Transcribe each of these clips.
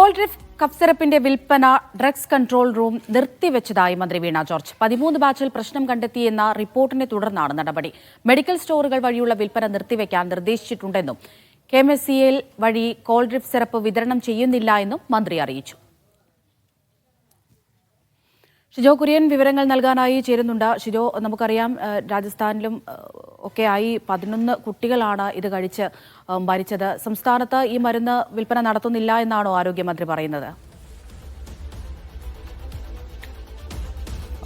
Coldrif cough സിറപ്പിന്റെ വിൽപ്പന drugs control room നിർത്തിവെച്ചതായി മന്ത്രി Veena George. പതിമൂന്ന് ബാച്ചിൽ പ്രശ്നം കണ്ടെത്തിയെന്ന റിപ്പോർട്ടിനെ തുടർന്നാണ് നടപടി. മെഡിക്കൽ സ്റ്റോറുകൾ വഴിയുള്ള വിൽപ്പന നിർത്തിവെക്കാൻ നിർദ്ദേശിച്ചിട്ടുണ്ടെന്നും കെ വഴി കോൾഡ്രിഫ് സിറപ്പ് വിതരണം ചെയ്യുന്നില്ല എന്നും മന്ത്രി അറിയിച്ചു. ഷിജോ കുര്യൻ വിവരങ്ങൾ നൽകാനായി ചേരുന്നുണ്ട്. ഷിജോ നമുക്കറിയാം രാജസ്ഥാനിലും ഏഹ്, ഒക്കെ ആയി പതിനൊന്ന് കുട്ടികളാണ് ഇത് കഴിച്ച് മരിച്ചത്. സംസ്ഥാനത്ത് ഈ മരുന്ന് വിൽപ്പന നടത്തുന്നില്ല എന്നാണോ ആരോഗ്യമന്ത്രി പറയുന്നത്?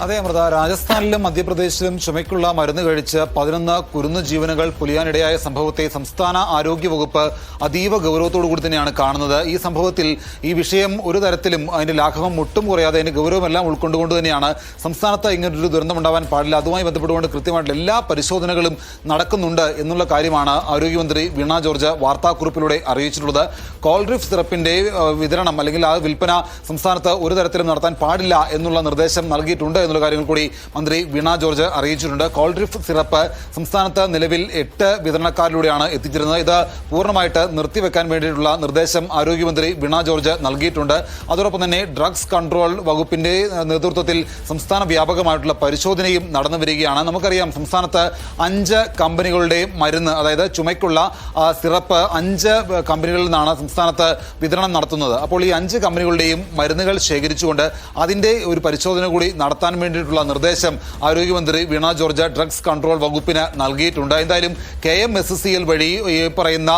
അതെ അമൃത രാജസ്ഥാനിലും മധ്യപ്രദേശിലും ചുമയ്ക്കുള്ള മരുന്ന് കഴിച്ച് പതിനൊന്ന് കുരുന്നു ജീവനുകൾ പൊലിയാനിടയായ സംഭവത്തെ സംസ്ഥാന ആരോഗ്യ വകുപ്പ് അതീവ കൂടി തന്നെയാണ് കാണുന്നത്. ഈ സംഭവത്തിൽ ഈ വിഷയം ഒരു തരത്തിലും അതിന്റെ ലാഘവം മുട്ടും കുറയാതെ അതിന്റെ ഗൗരവമെല്ലാം ഉൾക്കൊണ്ടുകൊണ്ട് തന്നെയാണ് സംസ്ഥാനത്ത് ഇങ്ങനൊരു ദുരന്തം ഉണ്ടാവാൻ പാടില്ല. അതുമായി ബന്ധപ്പെട്ടുകൊണ്ട് കൃത്യമായിട്ടുള്ള എല്ലാ പരിശോധനകളും നടക്കുന്നുണ്ട് എന്നുള്ള കാര്യമാണ് ആരോഗ്യമന്ത്രി വീണ ജോർജ് വാർത്താക്കുറിപ്പിലൂടെ അറിയിച്ചിട്ടുള്ളത്. കോൾഡ്രിഫ് സിറപ്പിന്റെ വിതരണം അല്ലെങ്കിൽ ആ വിൽപ്പന സംസ്ഥാനത്ത് ഒരു തരത്തിലും നടത്താൻ പാടില്ല എന്നുള്ള നിർദ്ദേശം നൽകിയിട്ടുണ്ട്. എന്നുള്ള കാര്യങ്ങൾ കൂടി മന്ത്രി വീണ ജോർജ് അറിയിച്ചിട്ടുണ്ട്. കോൾ ഡ്രിഫ് സിറപ്പ് സംസ്ഥാനത്ത് നിലവിൽ എട്ട് വിതരണക്കാരിലൂടെയാണ് എത്തിച്ചിരുന്നത്. ഇത് പൂർണമായിട്ട് നിർത്തിവെക്കാൻ വേണ്ടിയിട്ടുള്ള നിർദ്ദേശം ആരോഗ്യമന്ത്രി വീണ ജോർജ് നൽകിയിട്ടുണ്ട്. അതോടൊപ്പം തന്നെ ഡ്രഗ്സ് കൺട്രോൾ വകുപ്പിന്റെ നേതൃത്വത്തിൽ സംസ്ഥാന വ്യാപകമായിട്ടുള്ള പരിശോധനയും നടന്നു വരികയാണ്. നമുക്കറിയാം സംസ്ഥാനത്ത് അഞ്ച് കമ്പനികളുടെ മരുന്ന് അതായത് ചുമയ്ക്കുള്ള സിറപ്പ് അഞ്ച് കമ്പനികളിൽ നിന്നാണ് സംസ്ഥാനത്ത് വിതരണം നടത്തുന്നത്. അപ്പോൾ ഈ അഞ്ച് കമ്പനികളുടെയും മരുന്നുകൾ ശേഖരിച്ചുകൊണ്ട് അതിന്റെ ഒരു പരിശോധന കൂടി നടത്താൻ വേണ്ടിയിട്ടുള്ള നിർദ്ദേശം ആരോഗ്യമന്ത്രി വീണ ജോർജ് ഡ്രഗ്സ് കൺട്രോൾ വകുപ്പിന് നൽകിയിട്ടുണ്ട്. എന്തായാലും K M S C L വഴി ഈ പറയുന്ന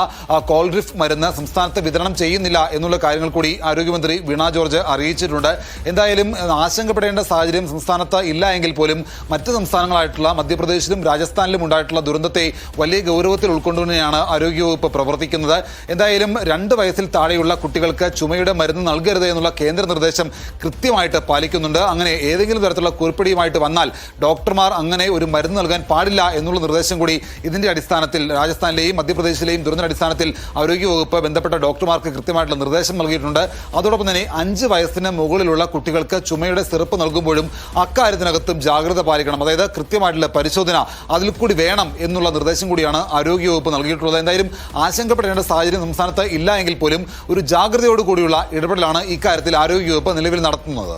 കോൾഡ്രിഫ് മരുന്ന് സംസ്ഥാനത്ത് വിതരണം ചെയ്യുന്നില്ല എന്നുള്ള കാര്യങ്ങൾ കൂടി ആരോഗ്യമന്ത്രി വീണ ജോർജ് അറിയിച്ചിട്ടുണ്ട്. എന്തായാലും ആശങ്കപ്പെടേണ്ട സാഹചര്യം സംസ്ഥാനത്ത് ഇല്ല എങ്കിൽ പോലും മറ്റ് സംസ്ഥാനങ്ങളായിട്ടുള്ള മധ്യപ്രദേശിലും രാജസ്ഥാനിലും ഉണ്ടായിട്ടുള്ള ദുരന്തത്തെ വലിയ ഗൗരവത്തിൽ ഉൾക്കൊണ്ടുതന്നെയാണ് ആരോഗ്യവകുപ്പ് പ്രവർത്തിക്കുന്നത്. എന്തായാലും രണ്ട് വയസ്സിൽ താഴെയുള്ള കുട്ടികൾക്ക് ചുമയുടെ മരുന്ന് നൽകരുത് എന്നുള്ള കേന്ദ്ര നിർദ്ദേശം കൃത്യമായിട്ട് പാലിക്കുന്നുണ്ട്. അങ്ങനെ ഏതെങ്കിലും തരത്തിലുള്ള കുറിപ്പടിയുമായിട്ട് വന്നാൽ ഡോക്ടർമാർ അങ്ങനെ ഒരു മരുന്ന് നൽകാൻ പാടില്ല എന്നുള്ള നിർദ്ദേശം കൂടി ഇതിന്റെ അടിസ്ഥാനത്തിൽ രാജസ്ഥാനിലെയും മധ്യപ്രദേശിലെയും ദുരന്ത അടിസ്ഥാനത്തിൽ ആരോഗ്യവകുപ്പ് ബന്ധപ്പെട്ട ഡോക്ടർമാർക്ക് കൃത്യമായിട്ടുള്ള നിർദ്ദേശം നൽകിയിട്ടുണ്ട്. അതോടൊപ്പം തന്നെ അഞ്ച് വയസ്സിന് മുകളിലുള്ള കുട്ടികൾക്ക് ചുമയുടെ സിറപ്പ് നൽകുമ്പോഴും അക്കാര്യത്തിനകത്തും ജാഗ്രത പാലിക്കണം. അതായത് കൃത്യമായിട്ടുള്ള പരിശോധന അതിൽ കൂടി വേണം എന്നുള്ള നിർദ്ദേശം കൂടിയാണ് ആരോഗ്യവകുപ്പ് നൽകിയിട്ടുള്ളത്. എന്തായാലും ആശങ്കപ്പെടേണ്ട സാഹചര്യം സംസ്ഥാനത്ത് ഇല്ല എങ്കിൽ പോലും ഒരു ജാഗ്രതയോടുകൂടിയുള്ള ഇടപെടലാണ് ഇക്കാര്യത്തിൽ ആരോഗ്യവകുപ്പ് നിലവിൽ നടത്തുന്നത്.